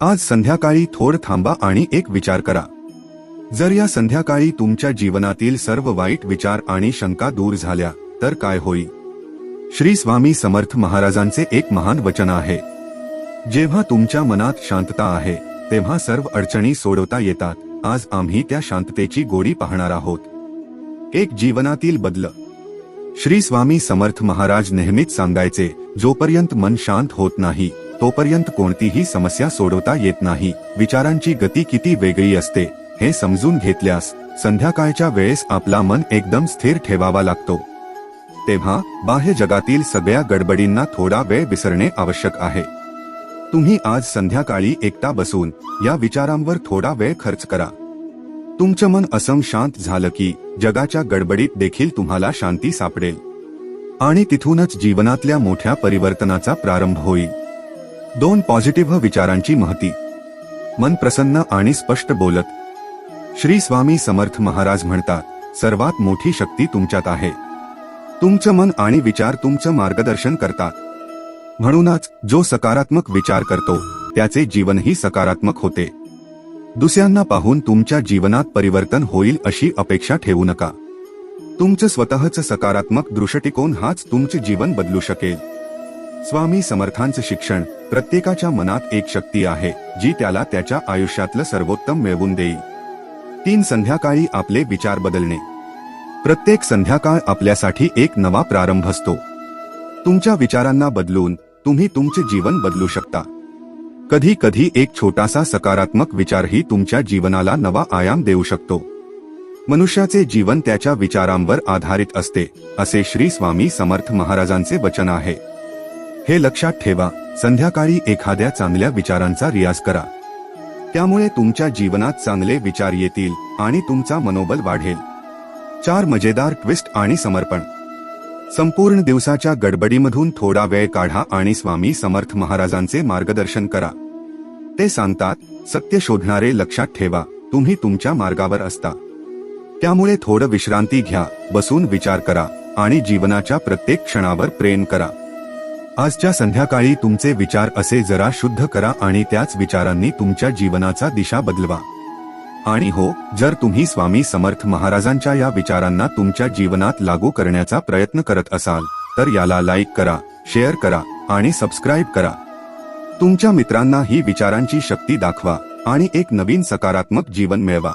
आज संध्याकाळी थोड थांबा आणि एक विचार करा. जर या संध्याकाळी तुमच्या जीवनातील सर्व वाईट विचार आणि शंका दूर झाल्या तर काय होईल श्री स्वामी समर्थ महाराजांचे एक महान वचन आहे. जेव्हा तुमच्या मनात शांतता आहे तेव्हा सर्व अडचणी सोडवता येतात. आज आम्ही त्या शांततेची गोडी पाहणार आहोत. एक जीवनातील बदल. श्री स्वामी समर्थ महाराज नेहमीच सांगायचे जोपर्यंत मन शांत होत नाही तोपर्यंत कोणतीही समस्या सोडवता येत नाही. विचारांची गती किती वेगळी असते हे समजून घेतल्यास संध्याकाळच्या वेळेस आपला मन एकदम स्थिर ठेवावा लागतो. तेव्हा बाह्य जगातील सगळ्या गडबडींना थोडा वेळ विसरणे आवश्यक आहे. तुम्ही आज संध्याकाळी एकटा बसून या विचारांवर थोडा वेळ खर्च करा. तुमचं मन असम शांत झालं की जगाच्या गडबडीत देखील तुम्हाला शांती सापडेल. आणि तिथूनच जीवनातल्या मोठ्या परिवर्तनाचा प्रारंभ होईल. दोन पॉझिटिव्ह विचारांची महती. मन प्रसन्न आणि स्पष्ट बोलत श्री स्वामी समर्थ महाराज म्हणतात सर्वात मोठी शक्ती तुमच्यात आहे. तुमचं मन आणि विचार तुमचं मार्गदर्शन करतात. म्हणूनच जो सकारात्मक विचार करतो त्याचे जीवनही सकारात्मक होते. दुसऱ्यांना पाहून तुमच्या जीवनात परिवर्तन होईल अशी अपेक्षा ठेवू नका. तुमचं स्वतःचं सकारात्मक दृष्टिकोन हाच तुमचे जीवन बदलू शकेल. स्वामी समर्थांचं शिक्षण प्रत्येकाच्या मनात एक शक्ती आहे जी त्याला त्याच्या आयुष्यातलं सर्वोत्तम मिळवून देईल तीन संध्याकाळी आपले विचार बदलणे. प्रत्येक संध्याकाळ आपल्यासाठी एक नवा प्रारंभ असतो. तुमच्या विचारांना बदलून तुम्ही तुमचे जीवन बदलू शकता. कधी कधी एक छोटासा सकारात्मक विचारही तुमच्या जीवनाला नवा आयाम देऊ शकतो. मनुष्याचे जीवन त्याच्या विचारांवर आधारित असते असे श्री स्वामी समर्थ महाराजांचे वचन आहे. हे लक्षात ठेवा संध्याकाळी एखाद्या चांगल्या विचारांचा रियाज करा. त्यामुळे तुमच्या जीवनात चांगले विचार येतील आणि तुमचा मनोबल वाढेल. चार मजेदार ट्विस्ट आणि समर्पण. संपूर्ण दिवसाच्या गडबडीमधून थोडा वेळ काढा आणि स्वामी समर्थ महाराजांचे मार्गदर्शन करा. ते सांगतात सत्य शोधणारे लक्षात ठेवा तुम्ही तुमच्या मार्गावर असता. त्यामुळे थोडं विश्रांती घ्या बसून विचार करा आणि जीवनाच्या प्रत्येक क्षणावर प्रेम करा. आजच्या संध्याकाळी तुमचे विचार असे जरा शुद्ध करा आणि त्याच विचारांनी तुमच्या जीवनाचा दिशा बदलवा. आणि हो जर तुम्ही स्वामी समर्थ महाराजांच्या या विचारांना तुमच्या जीवनात लागू करण्याचा प्रयत्न करत असाल तर याला लाईक करा शेअर करा आणि सबस्क्राईब करा. तुमच्या मित्रांना ही विचारांची शक्ती दाखवा आणि एक नवीन सकारात्मक जीवन मिळवा.